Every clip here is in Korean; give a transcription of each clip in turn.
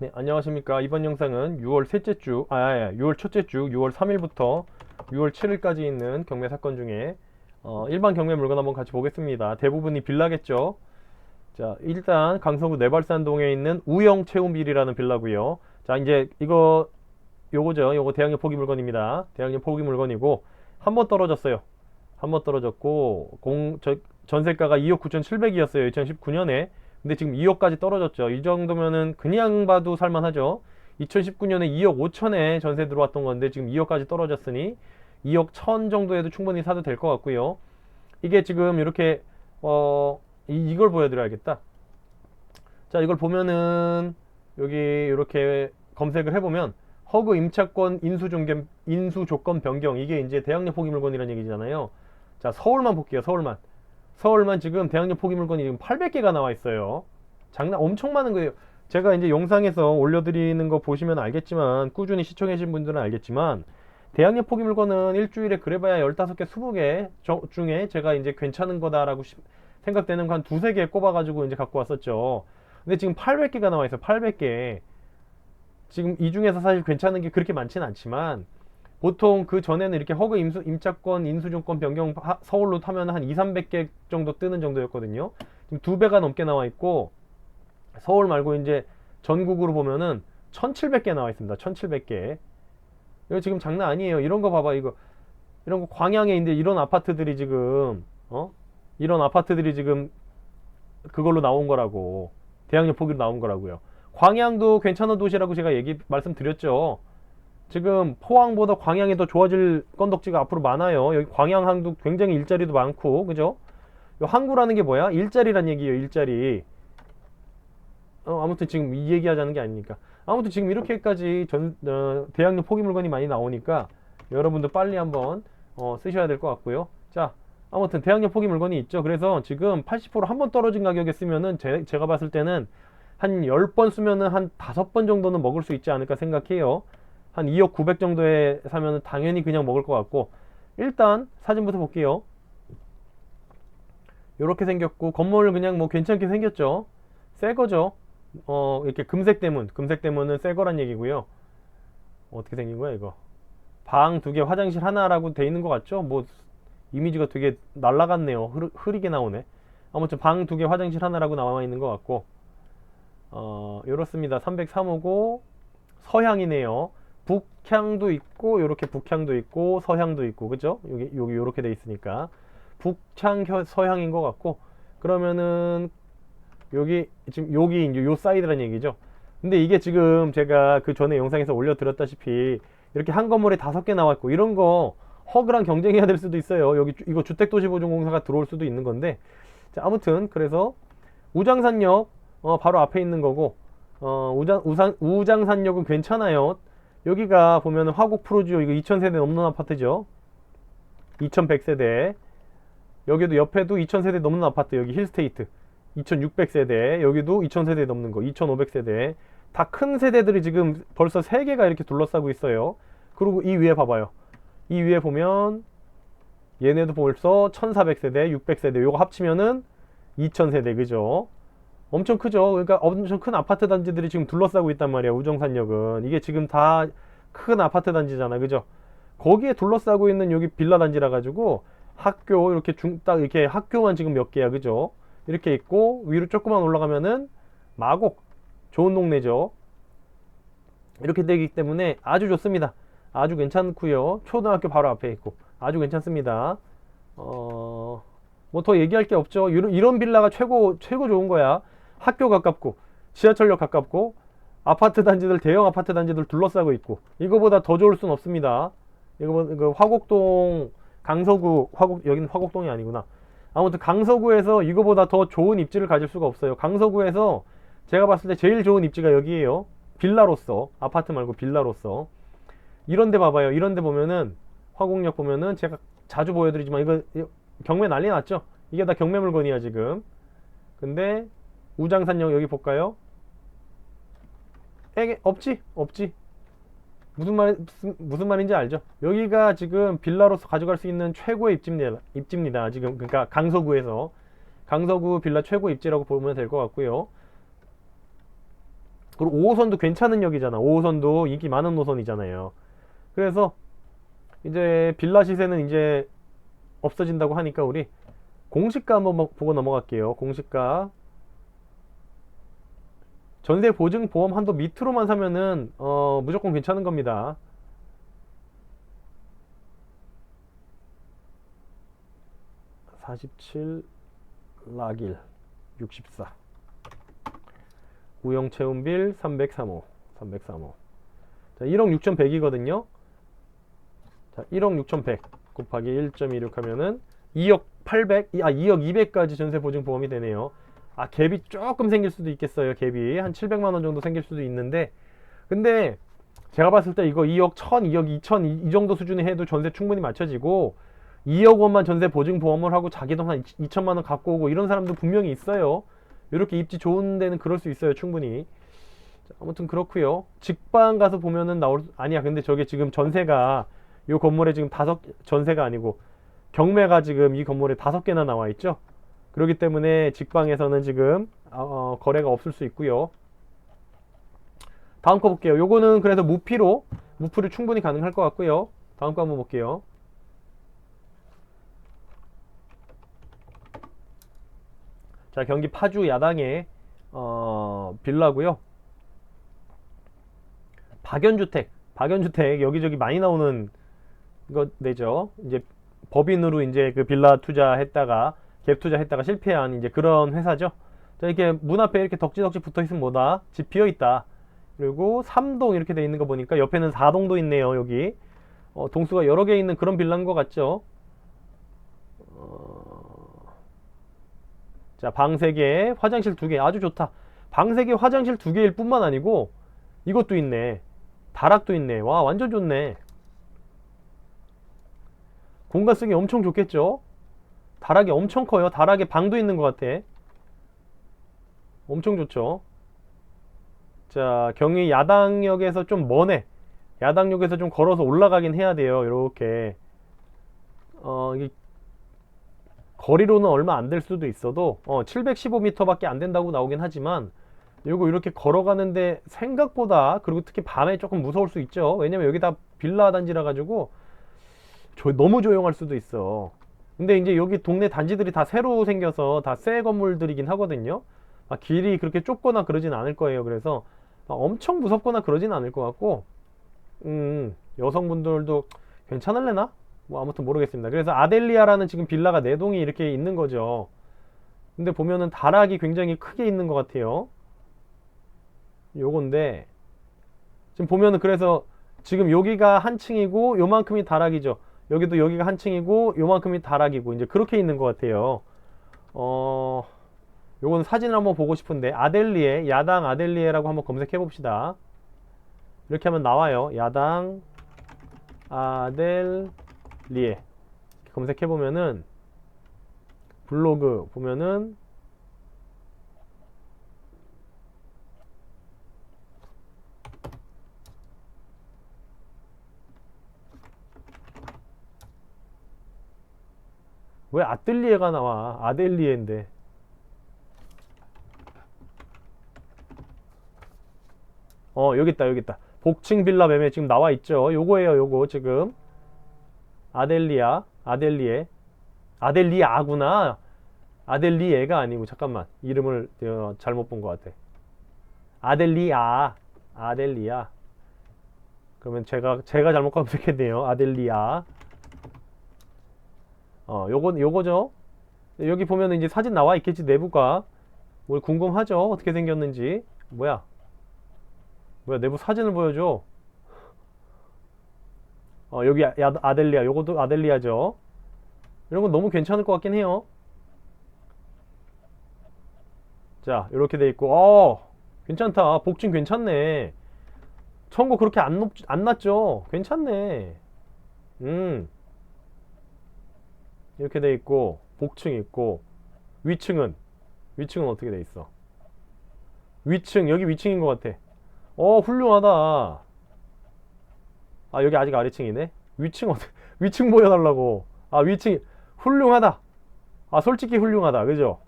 네, 안녕하십니까. 이번 영상은 6월 셋째 주, 아, 아, 6월 첫째 주, 6월 3일부터 6월 7일까지 있는 경매 사건 중에 어, 일반 경매 물건 한번 같이 보겠습니다. 대부분이 빌라겠죠. 자, 일단 강서구 내발산동에 있는 우영 채움빌이라는 빌라고요. 자, 이제 이거 요거죠. 요거 대학역 포기 물건입니다. 대학역 포기 물건이고 한 번 떨어졌어요. 한 번 떨어졌고 공 저, 전세가가 2억 9,700이었어요. 2019년에. 근데 지금 2억까지 떨어졌죠. 이 정도면은 그냥 봐도 살만하죠. 2019년에 2억 5천에 전세 들어왔던 건데 지금 2억까지 떨어졌으니 2억 1천 정도에도 충분히 사도 될 것 같고요. 이게 지금 이렇게 어 이, 이걸 보여드려야겠다. 자 이걸 보면은 여기 이렇게 검색을 해보면 허그 임차권 인수 조건 인수 조건 변경 이게 이제 대학역 포기 물건이라는 얘기잖아요. 자 서울만 볼게요. 서울만 서울만 지금 대학역 포기 물건이 지금 800개가 나와 있어요. 장난 엄청 많은 거예요. 제가 이제 영상에서 올려드리는 거 보시면 알겠지만 꾸준히 시청해주신 분들은 알겠지만 대학역 포기 물건은 일주일에 그래봐야 15개, 20개 저- 중에 제가 이제 괜찮은 거다라고 시- 생각되는 거 한 두세 개 꼽아가지고 이제 갖고 왔었죠. 근데 지금 800개가 나와 있어요. 800개. 지금 이 중에서 사실 괜찮은 게 그렇게 많지는 않지만 보통 그 전에는 이렇게 허그 임수, 임차권 인수조건 변경 하- 서울로 타면 한 2, 300개 정도 뜨는 정도였거든요. 지금 두 배가 넘게 나와 있고 서울 말고 이제 전국으로 보면은 1700개 나와 있습니다. 1700개. 이거 지금 장난 아니에요. 이런 거 봐봐. 이거 이런 거 광양에 있는데 이런 아파트들이 지금 어? 이런 아파트들이 지금 그걸로 나온 거라고. 대학역 포기로 나온 거라고요. 광양도 괜찮은 도시라고 제가 얘기 말씀드렸죠. 지금 포항보다 광양이 더 좋아질 건덕지가 앞으로 많아요. 여기 광양 항도 굉장히 일자리도 많고, 그죠? 요 항구라는 게 뭐야? 일자리란 얘기예요, 일자리. 어, 아무튼 지금 이 얘기하자는 게 아니니까. 아무튼 지금 이렇게까지 전, 어, 대학로 포기 물건이 많이 나오니까 여러분도 빨리 한번 어, 쓰셔야 될 것 같고요. 자, 아무튼 대학로 포기 물건이 있죠. 그래서 지금 80%한 번 떨어진 가격에 쓰면은 제, 제가 봤을 때는 한 10번 쓰면은 한 5번 정도는 먹을 수 있지 않을까 생각해요. 한 2억 900 정도에 사면은 당연히 그냥 먹을 것 같고 일단 사진부터 볼게요. 이렇게 생겼고 건물 그냥 뭐 괜찮게 생겼죠. 새 거죠. 어 이렇게 금색 대문, 금색 대문은 새 거란 얘기고요. 어떻게 생긴 거야 이거? 방 두 개, 화장실 하나라고 돼 있는 것 같죠? 뭐 이미지가 되게 날라갔네요. 흐르, 흐리게 나오네. 아무튼 방 두 개, 화장실 하나라고 나와 있는 것 같고 어 이렇습니다. 303호고 서향이네요. 북향도 있고 이렇게 북향도 있고 서향도 있고 그죠? 여기 여기 이렇게 돼 있으니까 북향 혀- 서향인 것 같고 그러면은 여기 지금 여기 이제 요 사이드란 얘기죠. 근데 이게 지금 제가 그 전에 영상에서 올려드렸다시피 이렇게 한 건물에 다섯 개 나와 있고 이런 거 허그랑 경쟁해야 될 수도 있어요. 여기 주- 이거 주택도시보증공사가 들어올 수도 있는 건데 자, 아무튼 그래서 우장산역 어, 바로 앞에 있는 거고 어, 우장 우산 우장산역은 괜찮아요. 여기가 보면은 화곡 프로지오 이거 2000세대 넘는 아파트죠. 2100세대. 여기도 옆에도 2000세대 넘는 아파트 여기 힐스테이트. 2600세대. 여기도 2000세대 넘는 거 2500세대. 다 큰 세대들이 지금 벌써 3개가 이렇게 둘러싸고 있어요. 그리고 이 위에 봐봐요. 이 위에 보면 얘네도 벌써 1400세대, 600세대 요거 합치면은 2000세대 그죠? 엄청 크죠. 그러니까 엄청 큰 아파트 단지들이 지금 둘러싸고 있단 말이야. 우정산역은 이게 지금 다 큰 아파트 단지잖아, 그죠? 거기에 둘러싸고 있는 여기 빌라 단지라 가지고 학교 이렇게 중 딱 이렇게 학교만 지금 몇 개야, 그죠? 이렇게 있고 위로 조금만 올라가면은 마곡 좋은 동네죠. 이렇게 되기 때문에 아주 좋습니다. 아주 괜찮고요. 초등학교 바로 앞에 있고 아주 괜찮습니다. 어, 뭐 더 얘기할 게 없죠. 이런, 이런 빌라가 최고 최고 좋은 거야. 학교 가깝고 지하철역 가깝고 아파트 단지들 대형 아파트 단지들 둘러싸고 있고 이거보다 더 좋을 순 없습니다. 이거 그 화곡동 강서구 화곡 여기는 화곡동이 아니구나. 아무튼 강서구에서 이거보다 더 좋은 입지를 가질 수가 없어요. 강서구에서 제가 봤을 때 제일 좋은 입지가 여기에요. 빌라로서 아파트 말고 빌라로서 이런데 봐봐요. 이런데 보면은 화곡역 보면은 제가 자주 보여드리지만 이거, 경매 난리 났죠. 이게 다 경매 물건이야 지금. 근데 우장산역 여기 볼까요? 에게 없지 없지. 무슨 말 무슨, 말인지 알죠? 여기가 지금 빌라로서 가져갈 수 있는 최고의 입지입니다. 입지입니다. 지금 그러니까 강서구에서 강서구 빌라 최고 입지라고 보면 될 것 같고요. 그리고 5호선도 괜찮은 역이잖아. 5호선도 인기 많은 노선이잖아요. 그래서 이제 빌라 시세는 이제 없어진다고 하니까 우리 공시가 한번 뭐- 보고 넘어갈게요. 공시가 전세 보증 보험 한도 밑으로만 사면은 어, 무조건 괜찮은 겁니다. (47) 락일 (64) 우영 채운빌 (303호) (303호) 자 1억 6,100이거든요 자 1억 6,100 곱하기 1.26 하면은 2억 800, 아 2억 200까지 전세 보증 보험이 되네요. 아 갭이 조금 생길 수도 있겠어요. 갭이 한 700만 원 정도 생길 수도 있는데 근데 제가 봤을 때 이거 2억 1000, 2억 2000 이, 이 정도 수준에 해도 전세 충분히 맞춰지고 2억 원만 전세 보증 보험을 하고 자기 돈 한 2천만 원 갖고 오고 이런 사람도 분명히 있어요. 이렇게 입지 좋은 데는 그럴 수 있어요. 충분히. 자, 아무튼 그렇고요. 직방 가서 보면은 나올 수- 아니야. 근데 저게 지금 전세가 이 건물에 지금 다섯 전세가 아니고 경매가 지금 이 건물에 다섯 개나 나와 있죠. 그렇기 때문에 직방에서는 지금 어, 어, 거래가 없을 수 있고요. 다음 거 볼게요. 요거는 그래서 무피로 무피로 충분히 가능할 것 같고요. 다음 거 한번 볼게요. 자 경기 파주 야당의 어, 빌라고요. 박연주택, 박연주택 여기저기 많이 나오는 것 내죠. 이제 법인으로 이제 그 빌라 투자했다가 갭 투자했다가 실패한 이제 그런 회사죠. 자, 이렇게 문 앞에 이렇게 덕지덕지 붙어 있으면 뭐다? 집 비어 있다. 그리고 3동 이렇게 돼 있는 거 보니까 옆에는 4동도 있네요, 여기. 어, 동수가 여러 개 있는 그런 빌라인 것 같죠? 어... 자, 방 3개, 화장실 2개. 아주 좋다. 방 3개, 화장실 2개일 뿐만 아니고 이것도 있네. 다락도 있네. 와, 완전 좋네. 공간 쓰기 엄청 좋겠죠? 다락이 엄청 커요. 다락에 방도 있는 것 같아. 엄청 좋죠? 자, 경희 야당역에서 좀 머네. 야당역에서 좀 걸어서 올라가긴 해야 돼요. 이렇게. 어, 이게 거리로는 얼마 안 될 수도 있어도 어, 715m밖에 안 된다고 나오긴 하지만 요거 이렇게 걸어가는데 생각보다 그리고 특히 밤에 조금 무서울 수 있죠. 왜냐면 여기 다 빌라 단지라 가지고 조- 너무 조용할 수도 있어. 근데 이제 여기 동네 단지들이 다 새로 생겨서 다 새 건물들이긴 하거든요. 막 길이 그렇게 좁거나 그러진 않을 거예요. 그래서 막 엄청 무섭거나 그러진 않을 것 같고, 음, 여성분들도 괜찮을래나? 뭐 아무튼 모르겠습니다. 그래서 아델리아라는 지금 빌라가 네 동이 이렇게 있는 거죠. 근데 보면은 다락이 굉장히 크게 있는 것 같아요. 요건데, 지금 보면은 그래서 지금 여기가 한 층이고 요만큼이 다락이죠. 여기도 여기가 한 층이고 요만큼이 다락이고 이제 그렇게 있는 것 같아요. 어, 요건 사진을 한번 보고 싶은데 아델리에 야당 아델리에라고 한번 검색해 봅시다. 이렇게 하면 나와요. 야당 아델리에 검색해 보면은 블로그 보면은 왜 아뜰리에가 나와? 아델리에인데. 어, 여기 있다. 복층 빌라 매매 지금 나와 있죠? 요거예요, 요거 지금. 아델리아, 아델리에. 아델리아구나. 아델리에가 아니고, 잠깐만. 이름을 어, 잘못 본 것 같아. 아델리아. 아델리아. 그러면 제가, 제가 잘못 검색했네요. 아델리아. 어, 요거, 요거죠. 여기 보면 이제 사진 나와 있겠지, 내부가. 뭘 궁금하죠? 어떻게 생겼는지. 뭐야? 뭐야, 내부 사진을 보여줘. 어, 여기 아, 야- 아델리아. 요것도 아델리아죠. 이런 건 너무 괜찮을 것 같긴 해요. 자, 이렇게 돼 있고, 어, 괜찮다. 복층 괜찮네. 청구 그렇게 안 높, 안 낮죠? 괜찮네. 음. 이렇게 돼 있고 복층 있고 위층은 위층은 어떻게 돼 있어? 위층 여기 위층인 것 같아. 어 훌륭하다. 아 여기 아직 아래층이네. 위층 어떻게 위층 보여달라고. 아 위층 훌륭하다. 아 솔직히 훌륭하다. 그죠?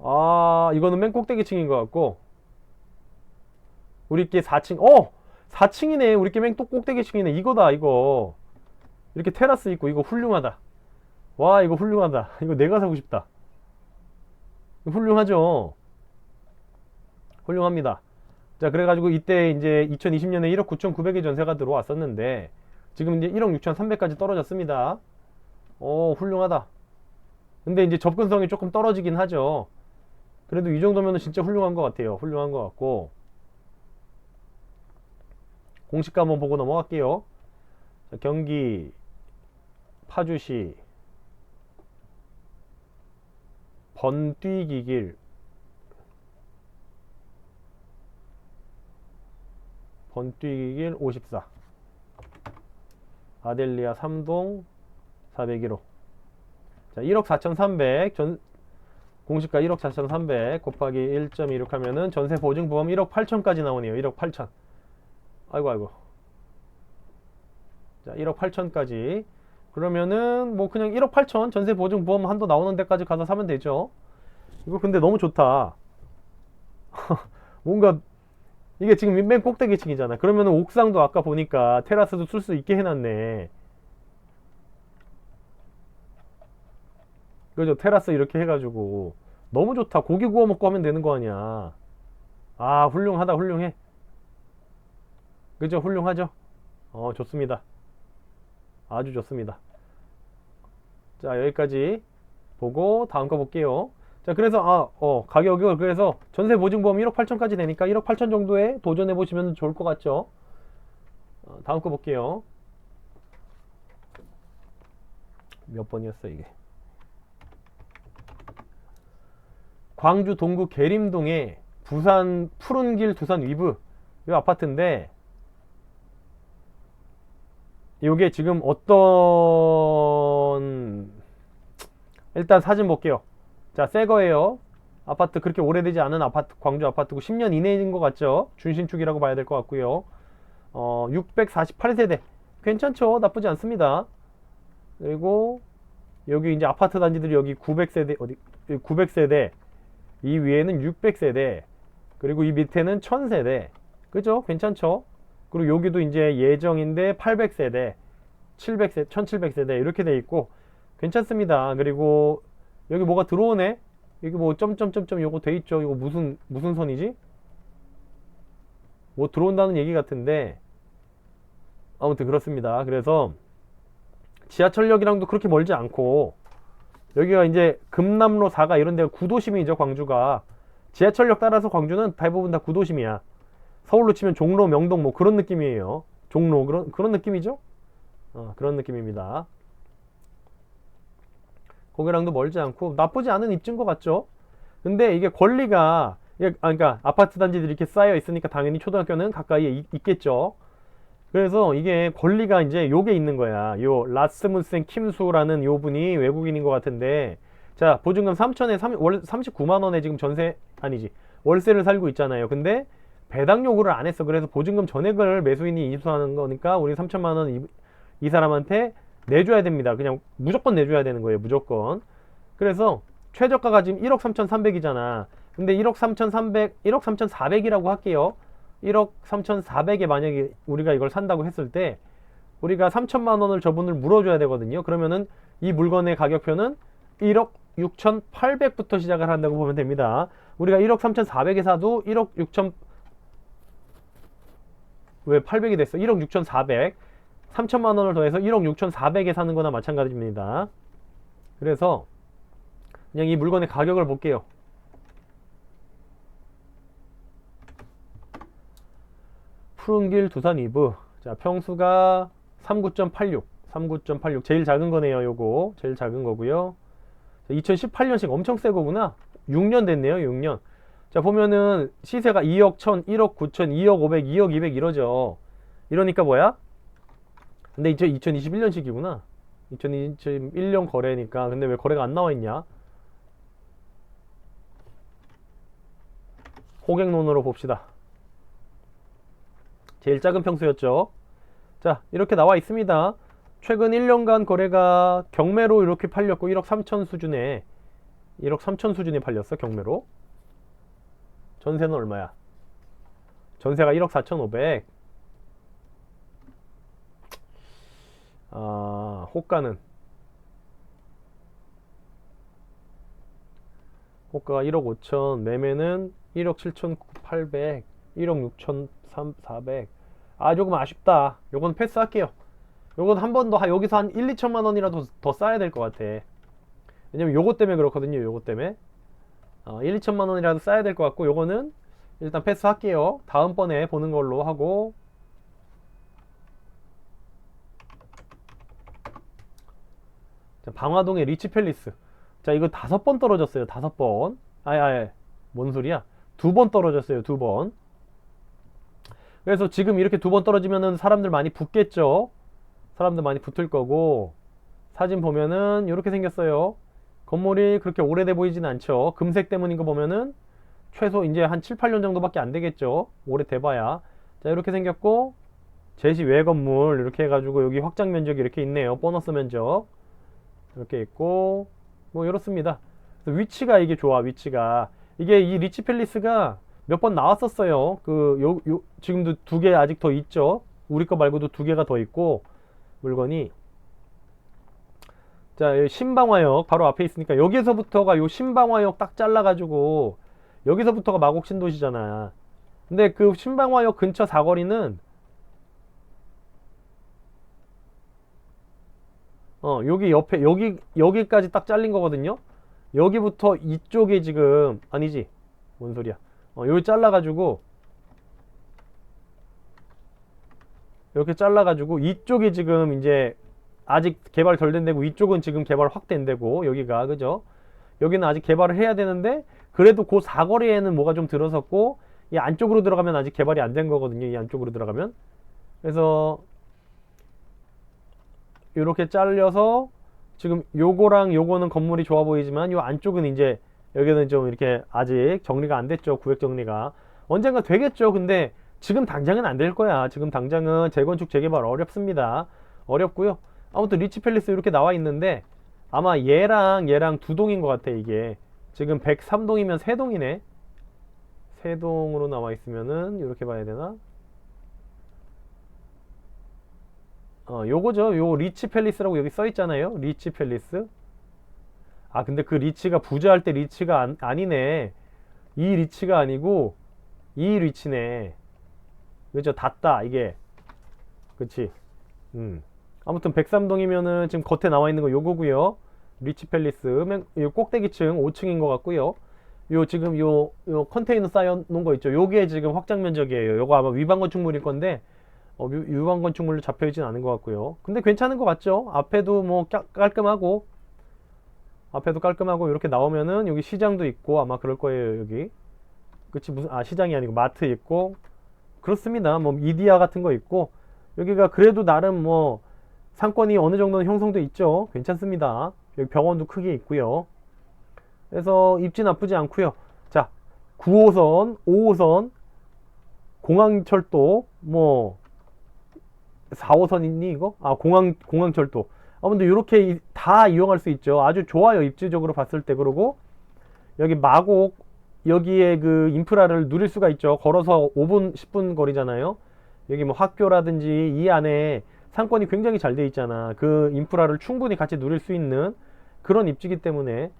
아 이거는 맨 꼭대기층인 것 같고 우리께 4층 어 4층이네 우리께 맹또 꼭대기층이네 이거다 이거 이렇게 테라스 있고 이거 훌륭하다. 와 이거 훌륭하다. 이거 내가 사고 싶다. 훌륭하죠? 훌륭합니다. 자 그래가지고 이때 이제 2020년에 1억 9,900의 전세가 들어왔었는데 지금 이제 1억 6,300까지 떨어졌습니다. 오 훌륭하다. 근데 이제 접근성이 조금 떨어지긴 하죠. 그래도 이 정도면 진짜 훌륭한 것 같아요. 훌륭한 것 같고. 공시가 한번 보고 넘어갈게요. 자, 경기 파주시 번뛰기길 번뛰기길 54 아델리아 3동 401호. 자 1억 4,300 전, 공시가 1억 4,300 곱하기 1.26 하면은 전세 보증 보험 1억 8천까지 나오네요. 1억 8천. 아이고 아이고. 자 1억 8천까지 그러면은 뭐 그냥 1억 8천 전세 보증 보험 한도 나오는 데까지 가서 사면 되죠. 이거 근데 너무 좋다. 뭔가 이게 지금 맨 꼭대기 층이잖아. 그러면은 옥상도 아까 보니까 테라스도 쓸 수 있게 해놨네. 그죠? 테라스 이렇게 해가지고. 너무 좋다. 고기 구워 먹고 하면 되는 거 아니야. 아 훌륭하다. 훌륭해. 그죠? 훌륭하죠? 어 좋습니다. 아주 좋습니다 자 여기까지 보고 다음 거 볼게요. 자 그래서 아 어 가격을 그래서 전세 보증보험 1억 8천까지 되니까 1억 8천 정도에 도전해 보시면 좋을 것 같죠? 어, 다음 거 볼게요. 몇 번이었어 이게? 광주 동구 계림동에 부산 푸른길 두산 위브 이 아파트인데 이게 지금 어떤 일단 사진 볼게요. 자 새 거예요. 아파트 그렇게 오래되지 않은 아파트 광주 아파트고 10년 이내인 것 같죠? 준신축이라고 봐야 될 것 같고요. 어 648세대. 괜찮죠? 나쁘지 않습니다. 그리고 여기 이제 아파트 단지들이 여기 900세대 어디 900세대. 이 위에는 600세대. 그리고 이 밑에는 1000세대. 그죠? 괜찮죠? 그리고 여기도 이제 예정인데 800세대 700세 1700세대 이렇게 돼 있고 괜찮습니다. 그리고 여기 뭐가 들어오네? 여기 뭐 점점점점 요거 돼 있죠. 이거 무슨 무슨 선이지? 뭐 들어온다는 얘기 같은데 아무튼 그렇습니다. 그래서 지하철역이랑도 그렇게 멀지 않고 여기가 이제 금남로 4가 이런 데가 구도심이죠 광주가. 지하철역 따라서 광주는 대부분 다 구도심이야. 서울로 치면 종로 명동 뭐 그런 느낌이에요. 종로 그런 그런 느낌이죠? 어, 그런 느낌입니다 거기랑도 멀지 않고 나쁘지 않은 입지인 것 같죠 근데 이게 권리가 아, 그러니까 아파트 단지들이 이렇게 쌓여 있으니까 당연히 초등학교는 가까이에 있, 있겠죠 그래서 이게 권리가 이제 요게 있는 거야. 요 라스무센 킴수라는 요 분이 외국인인 것 같은데 자 보증금 3천에 3, 월 39만 원에 지금 전세 아니지 월세를 살고 있잖아요. 근데 배당 요구를 안 했어. 그래서 보증금 전액을 매수인이 이수하는 거니까 우리 3천만 원 이, 이 사람한테 내줘야 됩니다. 그냥 무조건 내줘야 되는 거예요. 무조건. 그래서 최저가가 지금 1억 3,300이잖아. 근데 1억 3,300, 1억 3,400이라고 할게요. 1억 3,400에 만약에 우리가 이걸 산다고 했을 때 우리가 3천만 원을 저분을 물어줘야 되거든요. 그러면은 이 물건의 가격표는 1억 6,800부터 시작을 한다고 보면 됩니다. 우리가 1억 3,400에 사도 1억 6천 왜 800이 됐어? 1억 6,400 3천만 원을 더해서 1억 6,400에 사는 거나 마찬가지입니다. 그래서 그냥 이 물건의 가격을 볼게요. 푸른길 두산 이브. 자 평수가 39.86 39.86 제일 작은 거네요 요거. 제일 작은 거고요. 2018년식 엄청 새 거구나. 6년 됐네요 6년. 자 보면은 시세가 2억 1000 1억 9천 2억 500 2억 200 이러죠. 이러니까 뭐야 근데 이제 2021년식이구나 2021년 거래니까 근데 왜 거래가 안 나와 있냐 호객론으로 봅시다 제일 작은 평수였죠. 자, 이렇게 나와 있습니다. 최근 1년간 거래가 경매로 이렇게 팔렸고 1억 3천 수준에 1억 3천 수준에 팔렸어, 경매로. 전세는 얼마야? 전세가 1억 4,500. 아, 호가는 호가가 1억 5천, 매매는 1억 7,800, 1억 6,400. 아, 조금 아쉽다. 요건 패스할게요. 요건 한 번 더, 여기서 한 1, 2천만 원이라도 더 쌓아야 될 것 같아. 왜냐면 요거 때문에 그렇거든요, 요거 때문에. 어, 1, 2천만 원이라도 쌓아야 될 것 같고, 요거는 일단 패스할게요. 다음번에 보는 걸로 하고, 자, 방화동의 리치 팰리스. 자, 이거 다섯 번 떨어졌어요. 다섯 번. 아예, 아예. 뭔 소리야? 두 번 떨어졌어요. 두 번. 그래서 지금 이렇게 두 번 떨어지면은 사람들 많이 붙겠죠? 사람들 많이 붙을 거고, 사진 보면은 이렇게 생겼어요. 건물이 그렇게 오래돼 보이진 않죠. 금색 때문인 거 보면은 최소 이제 한 7, 8년 정도밖에 안 되겠죠. 오래돼 봐야. 자, 이렇게 생겼고, 제시 외 건물 이렇게 해가지고 여기 확장 면적이 이렇게 있네요. 보너스 면적. 이렇게 있고 뭐 이렇습니다. 위치가 이게 좋아 위치가 이게 이 리치 팰리스가 몇 번 나왔었어요. 그 요 요 지금도 두 개 아직 더 있죠. 우리 거 말고도 두 개가 더 있고 물건이 자 신방화역 바로 앞에 있으니까 여기서부터가 요 신방화역 딱 잘라가지고 여기서부터가 마곡 신도시잖아. 근데 그 신방화역 근처 사거리는 어, 여기 옆에, 여기, 여기까지 딱 잘린 거거든요? 여기부터 이쪽에 지금, 아니지. 뭔 소리야. 어, 여기 잘라 가지고, 이렇게 잘라 가지고, 이쪽이 지금 이제, 아직 개발 덜 된 데고, 이쪽은 지금 개발 확된 데고, 여기가, 그죠? 여기는 아직 개발을 해야 되는데, 그래도 그 사거리에는 뭐가 좀 들어섰고, 이 안쪽으로 들어가면 아직 개발이 안 된 거거든요, 이 안쪽으로 들어가면. 그래서, 이렇게 잘려서 지금 요거랑 요거는 건물이 좋아 보이지만 요 안쪽은 이제 여기는 좀 이렇게 아직 정리가 안 됐죠. 구획 정리가. 언젠가 되겠죠. 근데 지금 당장은 안 될 거야. 지금 당장은 재건축 재개발 어렵습니다. 어렵고요. 아무튼 리치 팰리스 이렇게 나와 있는데 아마 얘랑 얘랑 두 동인 것 같아 이게. 지금 103동이면 세 동이네. 세 동으로 나와 있으면은 이렇게 봐야 되나 어, 요거죠. 요 리치 팰리스라고 여기 써 있잖아요. 리치 팰리스. 아, 근데 그 리치가 부자할 때 리치가 안, 아니네. 이 리치가 아니고 이 리치네. 그죠? 닿다 이게. 그치? 음. 아무튼 103동이면은 지금 겉에 나와 있는 거 요거고요. 리치 팰리스. 맨, 요 꼭대기층 5층인 것 같고요. 요 지금 요, 요 컨테이너 쌓여 놓은 거 있죠. 요게 지금 확장 면적이에요. 요거 아마 위반 건축물일 건데 어, 유- 유관 건축물로 잡혀 있진 않은 것 같고요. 근데 괜찮은 것 같죠? 앞에도 뭐 깔- 깔끔하고 앞에도 깔끔하고 이렇게 나오면은 여기 시장도 있고 아마 그럴 거예요 여기. 그치 무슨 아 시장이 아니고 마트 있고 그렇습니다. 뭐 이디야 같은 거 있고 여기가 그래도 나름 뭐 상권이 어느 정도는 형성돼 있죠. 괜찮습니다. 여기 병원도 크게 있고요. 그래서 입지 나쁘지 않고요. 자 9호선, 5호선 공항철도 뭐 4호선 있니 이거? 아 공항 공항철도. 아무튼 이렇게 다 이용할 수 있죠. 아주 좋아요 입지적으로 봤을 때 그러고 여기 마곡 여기에 그 인프라를 누릴 수가 있죠. 걸어서 5분 10분 거리잖아요. 여기 뭐 학교라든지 이 안에 상권이 굉장히 잘 돼 있잖아. 그 인프라를 충분히 같이 누릴 수 있는 그런 입지기 때문에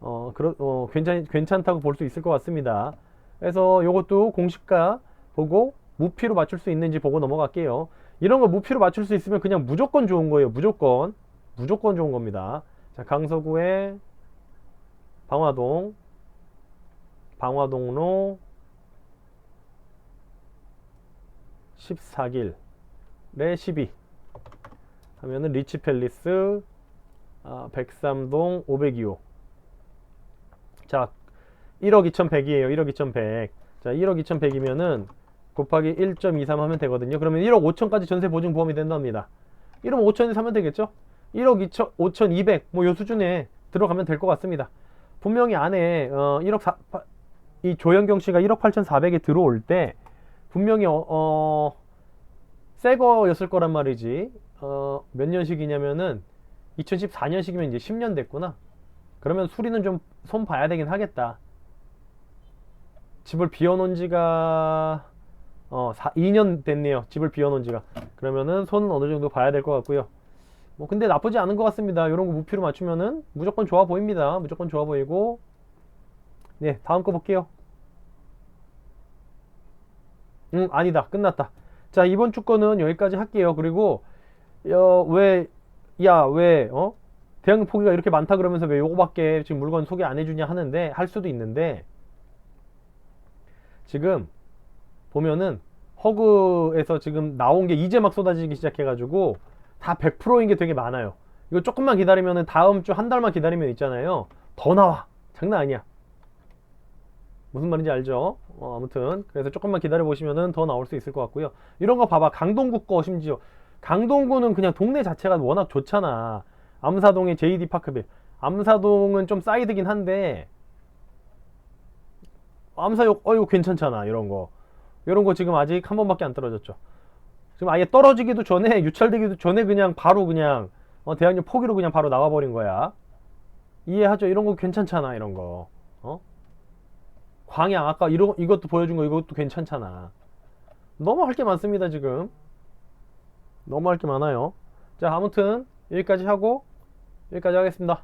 어, 그러, 어 괜찮 괜찮다고 볼 수 있을 것 같습니다. 그래서 이것도 공시가 보고 무피로 맞출 수 있는지 보고 넘어갈게요. 이런 거 무피로 맞출 수 있으면 그냥 무조건 좋은 거예요. 무조건. 무조건 좋은 겁니다. 자, 강서구의 방화동, 방화동로 14길에 12 하면은 리치 팰리스 아, 103동 502호 자 1억 2100이에요 1억 2100 자 1억 2100이면은 곱하기 1.23 하면 되거든요 그러면 1억 5천까지 전세 보증 보험이 된답니다 1억 5천에 사면 되겠죠 1억 2천 5200 뭐 요 수준에 들어가면 될 것 같습니다 분명히 안에 어, 1억 4, 이 조현경 씨가 1억 8,400에 들어올 때 분명히 어, 어, 새 거였을 거란 말이지. 어, 몇 년식이냐면은 2014년식이면 이제 10년 됐구나. 그러면 수리는 좀 손 봐야 되긴 하겠다. 집을 비워놓은 지가 어, 4, 2년 됐네요. 집을 비워놓은 지가. 그러면은 손은 어느 정도 봐야 될 것 같고요. 뭐 근데 나쁘지 않은 것 같습니다. 이런 거 무피로 맞추면은 무조건 좋아 보입니다. 무조건 좋아 보이고. 네, 다음 거 볼게요. 음, 아니다. 끝났다. 자, 이번 주 거는 여기까지 할게요. 그리고 어, 왜, 야, 왜, 어? 대형 포기가 이렇게 많다 그러면서 왜 요거밖에 지금 물건 소개 안 해주냐 하는데, 할 수도 있는데, 지금 보면은 허그에서 지금 나온 게 이제 막 쏟아지기 시작해가지고 다 100%인 게 되게 많아요. 이거 조금만 기다리면은 다음 주 한 달만 기다리면 있잖아요. 더 나와. 장난 아니야. 무슨 말인지 알죠? 어, 아무튼 그래서 조금만 기다려 보시면은 더 나올 수 있을 것 같고요. 이런 거 봐봐. 강동구 거 심지어 강동구는 그냥 동네 자체가 워낙 좋잖아. 암사동의 JD 파크빌. 암사동은 좀 사이드긴 한데 암사역 어 이거 괜찮잖아. 이런 거. 이런 거 지금 아직 한 번밖에 안 떨어졌죠. 지금 아예 떨어지기도 전에 유찰되기도 전에 그냥 바로 그냥 어, 대학교 포기로 그냥 바로 나와버린 거야. 이해하죠? 이런 거 괜찮잖아. 이런 거. 어? 광양 아까 이런 이것도 보여준 거 이것도 괜찮잖아. 너무 할 게 많습니다 지금. 너무 할 게 많아요. 자 아무튼 여기까지 하고 여기까지 하겠습니다.